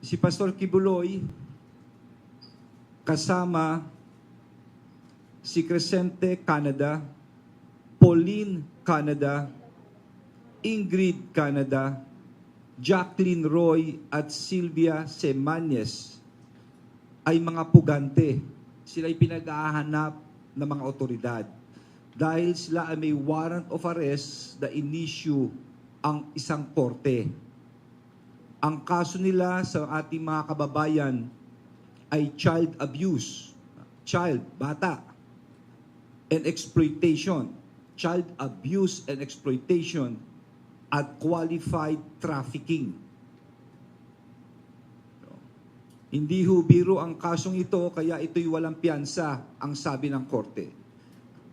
si Pastor Kibuloy kasama si Crescente Canada, Pauline Canada, Ingrid Canada, Jacqueline Roy at Sylvia Semanes ay mga pugante. Sila ay pinag-ahanap ng mga otoridad dahil sila ay may warrant of arrest na inisyu ang isang korte. Ang kaso nila sa ating mga kababayan ay child abuse, child, bata, and exploitation, child abuse and exploitation at qualified trafficking. Hindi ho biro ang kasong ito, kaya ito'y walang piyansa, ang sabi ng korte.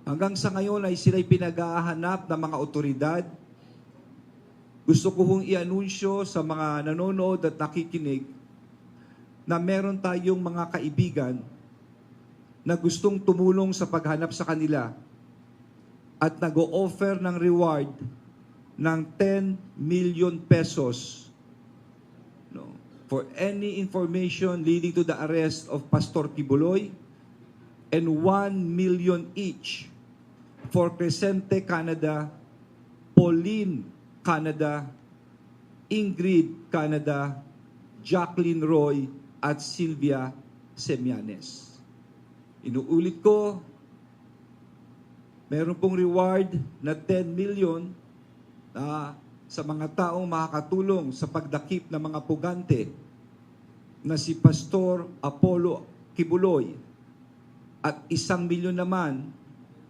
Hanggang sa ngayon ay sila'y pinag-ahanap ng mga otoridad. Gusto ko hong i-anunsyo sa mga nanonood at nakikinig na meron tayong mga kaibigan na gustong tumulong sa paghanap sa kanila at nag-o-offer ng reward ng 10 million pesos no, for any information leading to the arrest of Pastor Kibuloy and 1 million each for Crescente Canada, Pauline Canada, Ingrid Canada, Jacqueline Roy at Sylvia Semianes. Inuulit ko, meron pong reward na 10 million na sa mga taong makakatulong sa pagdakip ng mga pugante na si Pastor Apollo Kibuloy at isang milyon naman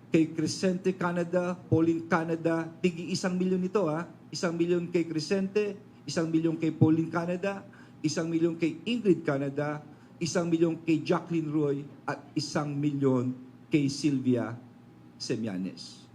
kay Crescente Canada, Pauline Canada, tigi isang milyon ito ha, isang milyon kay Crescente, isang milyon kay Pauline Canada, isang milyon kay Ingrid Canada, isang milyon kay Jacqueline Roy, at isang milyon kay Sylvia Semianes.